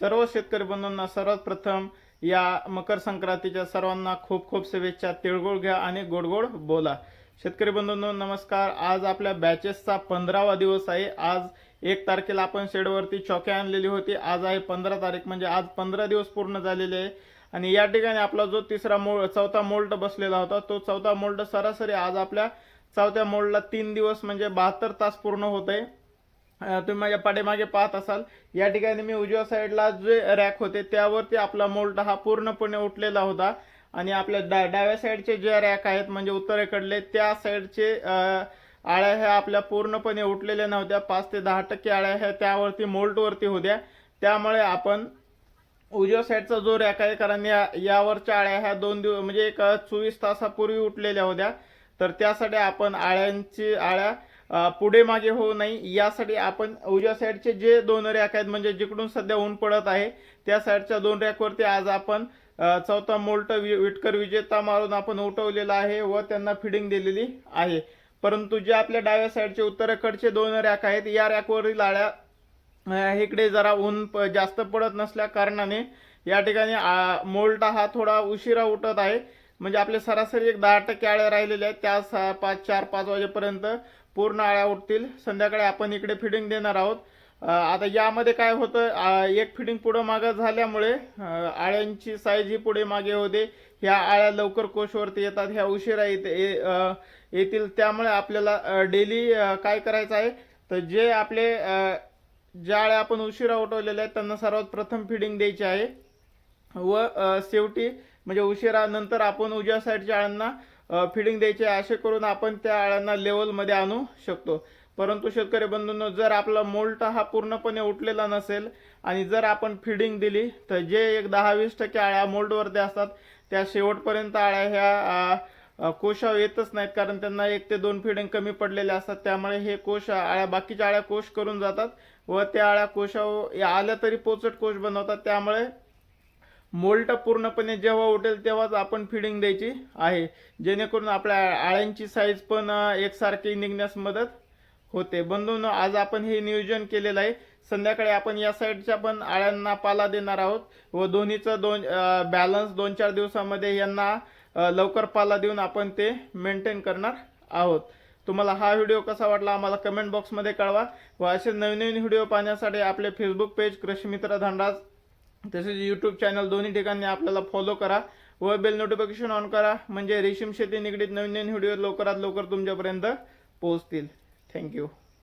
सर्व शेतकरी बंधूंना सर्वात प्रथम या मकर संक्रांतीच्या सर्वांना खूप खूप शुभेच्छा. तिळगुळ घ्या आणि गोडगोड बोला. शेतकरी बंधूंनो नमस्कार. आज आपल्या बॅचेसचा पंधरावा दिवस आहे. आज एक तारखेला आपण शेडवरती चौक्या आणलेली होती. आज आहे पंधरा तारीख म्हणजे आज पंधरा दिवस पूर्ण झालेले आहे. आणि या ठिकाणी आपला जो तिसरा मोल चौथा मोल्ड बसलेला होता तो चौथा मोल्ड सरासरी आज आपल्या चौथ्या मोल्डला तीन दिवस म्हणजे बहात्तर तास पूर्ण होत आहे तुम्ही माझ्या पाठीमागे पाहत असाल या ठिकाणी मी उजव्या साईडला जे रॅक होते त्यावरती आपला मोल्ट हा पूर्णपणे उठलेला होता. आणि आपल्या डा डाव्या साईडचे जे रॅक आहेत म्हणजे उत्तरेकडले त्या साईडचे आळ्या ह्या आपल्या पूर्णपणे उठलेल्या नव्हत्या. पाच ते दहा टक्के आळ्या ह्या त्यावरती मोल्टवरती होत्या. त्यामुळे आपण उजव्या साईडचा जो रॅक आहे कारण या यावरच्या आळ्या ह्या दोन दिवस म्हणजे एक चोवीस तासापूर्वी उठलेल्या होत्या. तर त्यासाठी आपण आळ्यांची आळ्या पुढे मागे होऊ नये. यासाठी आपण उजव्या साईडचे जे दोन रॅक आहेत म्हणजे जिकडून सध्या ऊन पडत आहे त्या साईडच्या दोन रॅकवरती आज आपण चौथा मोल्ट वि- विटकर विजेता मारून आपण उठवलेला आहे व त्यांना फिडिंग दिलेली आहे. परंतु जे आपल्या डाव्या साईडचे उत्तरेकडचे दोन रॅक आहेत या रॅकवरील आळ्या इकडे जरा ऊन प- जास्त पडत नसल्या कारणाने या ठिकाणी आ, मोल्टा हा थोडा उशिरा उठत आहे. म्हणजे आपले सरासरी एक दहा टक्के आळ्या राहिलेल्या आहेत. त्या सहा पाच चार पाच वाजेपर्यंत पूर्ण आळ्या उठतील. संध्याकाळी आपण इकडे फिडिंग देणार आहोत. आता यामध्ये काय होतं? एक फिडिंग पुढं मागं झाल्यामुळे आळ्यांची साईज ही पुढे मागे होते. ह्या आळ्या लवकर कोशवरती येतात ह्या उशिरा येते येतील. त्यामुळे आपल्याला डेली काय करायचं आहे? तर जे आपले ज्या आळ्या आपण उशिरा उठवलेल्या आहेत त्यांना सर्वात प्रथम फिडिंग द्यायची आहे. व शेवटी म्हणजे उशिरा नंतर आपण उजव्या साईडच्या आळ्यांना फिडिंग द्यायची आहे असे करून आपण त्या आळ्यांना लेवलमध्ये आणू शकतो. परंतु शेतकरी बंधूंनो जर आपला मोल्ट हा पूर्णपणे उठलेला नसेल आणि जर आपण फिडिंग दिली तर जे एक दहा वीस टक्के आळ्या मोल्डवरती असतात त्या शेवटपर्यंत आळ्या ह्या अ, येतच नाहीत. कारण त्यांना एक ते दोन फिडिंग कमी पडलेले असतात. त्यामुळे हे कोश आळ्या बाकीच्या आळ्या कोश करून जातात व त्या आळ्या कोशावर आल्या तरी पोचट कोश बनवतात. त्यामुळे मोल्ट पूर्णपणे जेव्हा उठेल तेव्हाच आपण फिडिंग द्यायची आहे. जेणेकरून आपल्या आळ्यांची साईज पण एकसारखी निघण्यास मदत होते. बंधून आज आपण हे नियोजन केलेलं आहे. संध्याकाळी आपण या साईडच्या पण आळ्यांना पाला देणार आहोत व दोन्हीचं दोन बॅलन्स दोन चार दिवसामध्ये यांना लवकर पाला देऊन आपण ते मेंटेन करणार आहोत. तुम्हाला हा व्हिडिओ कसा वाटला आम्हाला कमेंट बॉक्समध्ये कळवा व असे नवीन नवीन व्हिडिओ पाहण्यासाठी आपले फेसबुक पेज कृषी मित्र धनराज तसेच यूट्यूब चॅनल दोन्ही ठिकाणी आपल्याला फॉलो करा. व बेल नोटिफिकेशन ऑन करा. म्हणजे रेशीम शेती निगडीत नवीन नवीन व्हिडिओ लवकरात लवकर तुमच्यापर्यंत पोहोचतील. थँक्यू